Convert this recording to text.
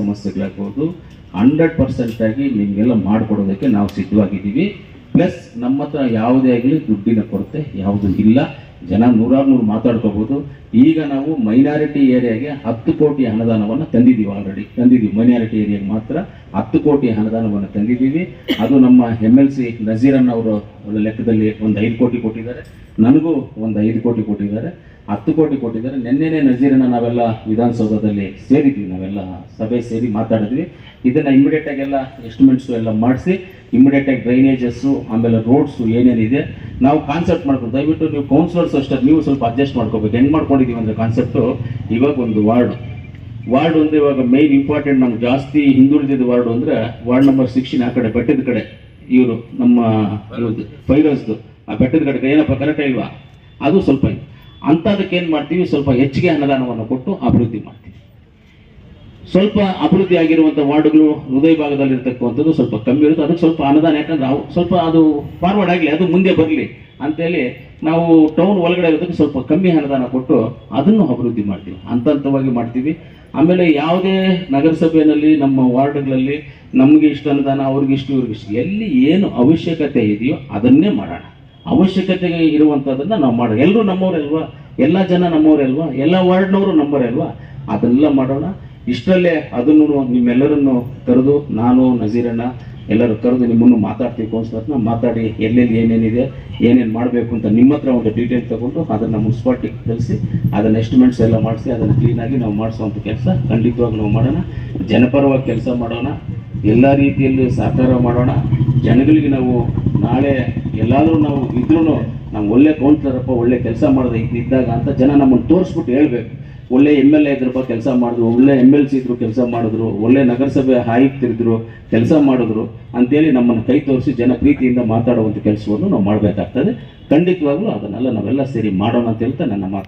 ಸಮಸ್ಯೆಗಳಾಗ್ಬೋದು hundred ಪರ್ಸೆಂಟಾಗಿ ನಿಮಗೆಲ್ಲ ಮಾಡಿಕೊಡೋದಕ್ಕೆ ನಾವು ಸಿದ್ಧವಾಗಿದ್ದೀವಿ. Plus ನಮ್ಮ ಹತ್ರ ಯಾವುದೇ ಆಗಲಿ ದುಡ್ಡಿನ ಕೊರತೆ ಯಾವುದು ಇಲ್ಲ. ಜನ ನೂರಾರು ನೂರು ಮಾತಾಡ್ಕೋಬೋದು. ಈಗ ನಾವು ಮೈನಾರಿಟಿ ಏರಿಯಾಗೆ ಹತ್ತು ಕೋಟಿ ಅನುದಾನವನ್ನು ತಂದಿದ್ದೀವಿ ಆಲ್ರೆಡಿ ತಂದಿದ್ದೀವಿ. ಮೈನಾರಿಟಿ ಏರಿಯಾಗೆ ಮಾತ್ರ ಹತ್ತು ಕೋಟಿ ಅನುದಾನವನ್ನು ತಂದಿದ್ದೀವಿ. ಅದು ನಮ್ಮ ಎಂ ಎಲ್ ಸಿ ನಜೀರನ್ ಅವರು ಲೆಕ್ಕದಲ್ಲಿ ಒಂದು ಐದು ಕೋಟಿ ಕೊಟ್ಟಿದ್ದಾರೆ. ನನಗೂ ಒಂದು ಐದು ಕೋಟಿ ಕೊಟ್ಟಿದ್ದಾರೆ. ಹತ್ತು ಕೋಟಿ ಕೊಟ್ಟಿದ್ದಾರೆ. ನಿನ್ನೆನೆ ನಜೀರನ್ನ ನಾವೆಲ್ಲ ವಿಧಾನಸೌಧದಲ್ಲಿ ಸೇರಿದ್ವಿ. ನಾವೆಲ್ಲ ಸಭೆ ಸೇರಿ ಮಾತಾಡಿದ್ವಿ. ಇದನ್ನ ಇಮಿಡಿಯೇಟ್ ಎಲ್ಲ ಎಸ್ಟಿಮೇಟ್ಸು ಎಲ್ಲ ಮಾಡಿಸಿ ಇಮಿಡಿಯೇಟ್ ಆಗಿ ಡ್ರೈನೇಜಸ್ಸು ಆಮೇಲೆ ರೋಡ್ಸು ಏನೇನಿದೆ, ನಾವು ಕಾನ್ಸೆಪ್ಟ್ ಮಾಡ್ಕೊಂಡು, ದಯವಿಟ್ಟು ನೀವು ಕೌನ್ಸಿಲರ್ಸ್ ಅಷ್ಟೇ, ನೀವು ಸ್ವಲ್ಪ ಅಡ್ಜಸ್ಟ್ ಮಾಡ್ಕೋಬೇಕು. ಹೆಂಗೆ ಮಾಡ್ಕೊಂಡಿದೀವಿ ಅಂದ್ರೆ ಕಾನ್ಸೆಪ್ಟು ಇವಾಗ ಒಂದು ವಾರ್ಡ್. ವಾರ್ಡ್ ಒಂದು ಇವಾಗ ಮೇನ್ ಇಂಪಾರ್ಟೆಂಟ್ ನಮ್ಗೆ ಜಾಸ್ತಿ ಹಿಂದುಳಿದಿದ್ದ ವಾರ್ಡ್ ಅಂದ್ರೆ ವಾರ್ಡ್ ನಂಬರ್ ಸಿಕ್ಸ್ಟೀನ್ ಆ ಕಡೆ, ಬೆಟ್ಟದ ಕಡೆ. ಇವರು ನಮ್ಮ ಫೈರಸ್ದು ಆ ಬೆಟ್ಟದ ಕಡೆ ಏನಪ್ಪ ಕರೆಕ್ಟ್ ಇಲ್ವಾ? ಅದು ಸ್ವಲ್ಪ ಇದೆ. ಅಂಥದಕ್ಕೆ ಏನು ಮಾಡ್ತೀವಿ? ಸ್ವಲ್ಪ ಹೆಚ್ಚಿಗೆ ಅನುದಾನವನ್ನು ಕೊಟ್ಟು ಅಭಿವೃದ್ಧಿ ಮಾಡ್ತೀವಿ. ಸ್ವಲ್ಪ ಅಭಿವೃದ್ಧಿ ಆಗಿರುವಂಥ ವಾರ್ಡ್ಗಳು ಹೃದಯ ಭಾಗದಲ್ಲಿ ಇರ್ತಕ್ಕಂಥದ್ದು ಸ್ವಲ್ಪ ಕಮ್ಮಿ ಇರುತ್ತೆ. ಅದಕ್ಕೆ ಸ್ವಲ್ಪ ಅನುದಾನ ಯಾಕಂದ್ರೆ ಅವು ಸ್ವಲ್ಪ ಅದು ಫಾರ್ವರ್ಡ್ ಆಗಲಿ, ಅದು ಮುಂದೆ ಬರಲಿ ಅಂತೇಳಿ ನಾವು ಟೌನ್ ಒಳಗಡೆ ಇರೋದಕ್ಕೆ ಸ್ವಲ್ಪ ಕಮ್ಮಿ ಅನುದಾನ ಕೊಟ್ಟು ಅದನ್ನು ಅಭಿವೃದ್ಧಿ ಮಾಡ್ತೀವಿ. ಹಂತ ಹಂತವಾಗಿ ಮಾಡ್ತೀವಿ. ಆಮೇಲೆ ಯಾವುದೇ ನಗರಸಭೆಯಲ್ಲಿ, ನಮ್ಮ ವಾರ್ಡ್ಗಳಲ್ಲಿ ನಮಗೆ ಇಷ್ಟು ಅನುದಾನ ಅವ್ರಿಗೆ ಇಷ್ಟು, ಇವ್ರಿಗೆ ಇಷ್ಟು, ಎಲ್ಲಿ ಏನು ಅವಶ್ಯಕತೆ ಇದೆಯೋ ಅದನ್ನೇ ಮಾಡೋಣ. ಅವಶ್ಯಕತೆ ಇರುವಂಥದ್ದನ್ನು ನಾವು ಮಾಡೋಣ. ಎಲ್ಲರೂ ನಮ್ಮವರಲ್ವಾ? ಎಲ್ಲ ಜನ ನಮ್ಮವರಲ್ವಾ? ಎಲ್ಲ ವಾರ್ಡ್ನವರು ನಮ್ಮವರಲ್ವಾ? ಅದನ್ನೆಲ್ಲ ಮಾಡೋಣ. ಇಷ್ಟರಲ್ಲೇ ಅದನ್ನು ನಿಮ್ಮೆಲ್ಲರನ್ನು ಕರೆದು ನಾನು, ನಜೀರಣ್ಣ ಎಲ್ಲರೂ ಕರೆದು ನಿಮ್ಮನ್ನು ಮಾತಾಡ್ತೀವಿ ಕೌನ್ಸಿಲರ್ನ ಮಾತಾಡಿ ಎಲ್ಲೆಲ್ಲಿ ಏನೇನಿದೆ, ಏನೇನು ಮಾಡಬೇಕು ಅಂತ ನಿಮ್ಮ ಹತ್ರ ಒಂದು ಡೀಟೇಲ್ ತಗೊಂಡು ಅದನ್ನು ಮುನ್ಸಿಪಾಲ್ಟಿಗೆ ಕಳಿಸಿ, ಅದನ್ನು ಎಸ್ಟಿಮೇಟ್ಸ್ ಎಲ್ಲ ಮಾಡಿಸಿ, ಅದನ್ನು ಕ್ಲೀನಾಗಿ ನಾವು ಮಾಡಿಸುವಂಥ ಕೆಲಸ ಖಂಡಿತವಾಗಿ ನಾವು ಮಾಡೋಣ. ಜನಪರವಾಗಿ ಕೆಲಸ ಮಾಡೋಣ. ಎಲ್ಲ ರೀತಿಯಲ್ಲಿ ಸಹಕಾರ ಮಾಡೋಣ. ಜನಗಳಿಗೆ ನಾವು ನಾಳೆ ಎಲ್ಲಾದರೂ ನಾವು ಇದ್ರೂ ನಮ್ಗೆ ಒಳ್ಳೆ ಕೌನ್ಸಿಲರಪ್ಪ ಒಳ್ಳೆ ಕೆಲಸ ಮಾಡಿದೆ ಇದ್ದಾಗ ಅಂತ ಜನ ನಮ್ಮನ್ನು ತೋರಿಸ್ಬಿಟ್ಟು ಹೇಳ್ಬೇಕು. ಒಳ್ಳೆ ಎಂ ಎಲ್ ಎ ಇದ್ರಪ್ಪ ಕೆಲಸ ಮಾಡಿದ್ರು, ಒಳ್ಳೆ ಎಂ ಎಲ್ ಸಿ ಇದ್ರು ಕೆಲಸ ಮಾಡಿದ್ರು, ಒಳ್ಳೆ ನಗರಸಭೆ ಆಯುಕ್ತರಿದ್ರು ಕೆಲಸ ಮಾಡಿದ್ರು ಅಂತೇಳಿ ನಮ್ಮನ್ನು ಕೈ ತೋರಿಸಿ ಜನ ಪ್ರೀತಿಯಿಂದ ಮಾತಾಡುವಂಥ ಕೆಲಸವನ್ನು ನಾವು ಮಾಡಬೇಕಾಗ್ತದೆ. ಖಂಡಿತವಾಗ್ಲೂ ಅದನ್ನೆಲ್ಲ ನಾವೆಲ್ಲ ಸೇರಿ ಮಾಡೋಣ ಅಂತ ಹೇಳ್ತಾ ನನ್ನ ಮಾತು.